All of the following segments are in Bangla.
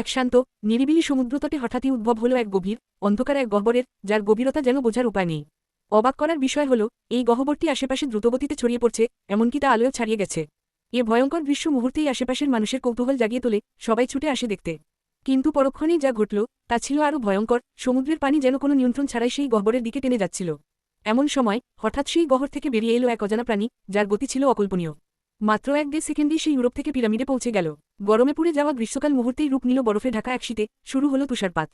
এক শান্ত, নিরিবিলি সমুদ্রতটে হঠাৎই উদ্ভব হল এক গভীর, অন্ধকার এক গহ্বরের, যার গভীরতা যেন বোঝার উপায় নেই। অবাক করার বিষয় হল, এই গহ্বরটি আশেপাশে দ্রুতগতিতে ছড়িয়ে পড়ছে, এমনকি তা আলোয় ছাড়িয়ে গেছে। এ ভয়ঙ্কর দৃশ্য মুহূর্তেই আশেপাশের মানুষের কৌতূহল জাগিয়ে তোলে, সবাই ছুটে আসে দেখতে। কিন্তু পরক্ষণেই যা ঘটল, তা ছিল আরও ভয়ঙ্কর, সমুদ্রের পানি যেন কোনো নিয়ন্ত্রণ ছাড়াই সেই গহ্বরের দিকে টেনে যাচ্ছিল। এমন সময়, হঠাৎ সেই গহ্বর থেকে বেরিয়ে এলো এক অজানা প্রাণী, যার গতি ছিল অকল্পনীয়। মাত্র এক দেড় সেকেন্ডেই সেই ইউরোপ থেকে পিরামিডে পৌঁছে গেল। গরমে পুড়ে যাওয়া গ্রীষ্মকাল মুহূর্তেই রূপ নিল বরফে ঢাকা এক শীতে। শুরু হলো তুষারপাত।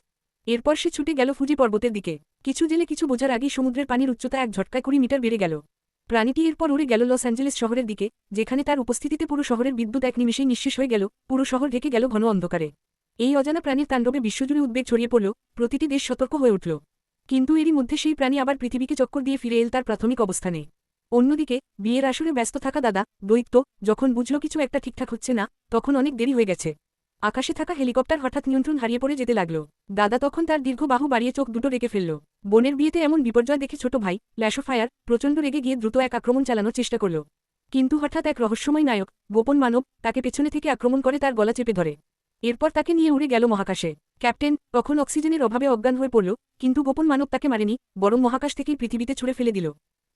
এরপর সে ছুটে গেল ফুজি পর্বতের দিকে। কিছু জেলে কিছু বোঝার আগেই সমুদ্রের পানির উচ্চতা এক ঝটকায় কুড়ি মিটার বেড়ে গেল। প্রাণীটি এরপর উড়ে গেল লস অ্যাঞ্জেলেস শহরের দিকে, যেখানে তার উপস্থিতিতে পুরো শহরের বিদ্যুৎ এক নিমিষেই নিঃশেষ হয়ে গেল, পুরো শহর ঢেকে গেল ঘন অন্ধকারে। এই অজানা প্রাণীর তাণ্ডবে বিশ্বজুড়ে উদ্বেগ ছড়িয়ে পড়ল, প্রতিটি দেশ সতর্ক হয়ে উঠল। কিন্তু এরই মধ্যে সেই প্রাণী আবার পৃথিবীকে চক্কর দিয়ে ফিরে এল তার প্রাথমিক অবস্থানে। অন্যদিকে, বিয়ের আসরে ব্যস্ত থাকা দাদা, দৈত্য, যখন বুঝল কিছু একটা ঠিকঠাক হচ্ছে না, তখন অনেক দেরি হয়ে গেছে। আকাশে থাকা হেলিকপ্টার হঠাৎ নিয়ন্ত্রণ হারিয়ে পড়ে যেতে লাগল। দাদা তখন তার দীর্ঘ বাহু বাড়িয়ে চোখ দুটো রেখে ফেলল। বোনের বিয়েতে এমন বিপর্যয় দেখে ছোট ভাই, ল্যাশো ফায়ার, প্রচণ্ড রেগে গিয়ে দ্রুত এক আক্রমণ চালানোর চেষ্টা করল। কিন্তু হঠাৎ এক রহস্যময় নায়ক, গোপন মানব, তাকে পেছনে থেকে আক্রমণ করে তার গলা চেপে ধরে। এরপর তাকে নিয়ে উড়ে গেল মহাকাশে। ক্যাপ্টেন তখন অক্সিজেনের অভাবে অজ্ঞান হয়ে পড়ল, কিন্তু গোপন মানব তাকে মারেনি, বরং মহাকাশ থেকেই পৃথিবীতে ছুড়ে ফেলে দিল।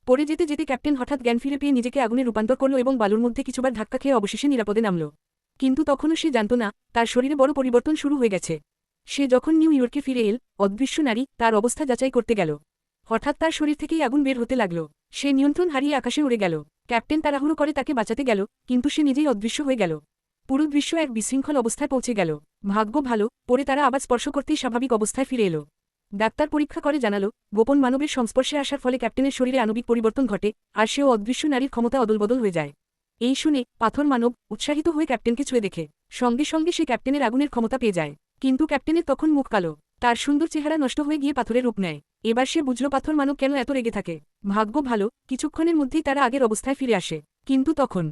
পরে যেতে যেতে ক্যাপ্টেন হঠাৎ জ্ঞান ফিরে পেয়ে নিজেকে আগুনে রূপান্তর করল এবং বালুর মধ্যে কিছুবার ধাক্কা খেয়ে অবশেষে নিরাপদে নামল। কিন্তু তখনও সে জানত না, তার শরীরে বড় পরিবর্তন শুরু হয়ে গেছে। সে যখন নিউ ইয়র্কে ফিরে এল, অদৃশ্য নারী তার অবস্থা যাচাই করতে গেল। হঠাৎ তার শরীর থেকেই আগুন বের হতে লাগল। সে নিয়ন্ত্রণ হারিয়ে আকাশে উড়ে গেল। ক্যাপ্টেন তাড়াহুড়ো করে তাকে বাঁচাতে গেল, কিন্তু সে নিজেই অদৃশ্য হয়ে গেল। পুরো দৃশ্য এক বিশৃঙ্খল অবস্থায় পৌঁছে গেল। ভাগ্য ভালো, পরে তারা আবার স্পর্শ করতেই স্বাভাবিক অবস্থায় ফিরে এলো। ডাক্তার পরীক্ষা করে জানালো, গোপন মানবের সংস্পর্শে আসার ফলে ক্যাপ্টেনের শরীরে আণবিক পরিবর্তন ঘটে আর সেও অদৃশ্য নারীর ক্ষমতা অদলবদল হয়ে যায়। এই শুনে পাথর মানব উৎসাহিত হয়ে ক্যাপ্টেনকে ছুঁয়ে দেখে। সঙ্গে সঙ্গে সে ক্যাপ্টেনের আগুনের ক্ষমতা পেয়ে যায়। কিন্তু ক্যাপ্টেনের তখন মুখ কালো। তার সুন্দর চেহারা নষ্ট হয়ে গিয়ে পাথরের রূপ নেয়। এবার সে বুঝল পাথর মানব কেন এত রেগে থাকে। ভাগ্য ভালো, কিছুক্ষণের মধ্যেই তারা আগের অবস্থায় ফিরে আসে। কিন্তু তখন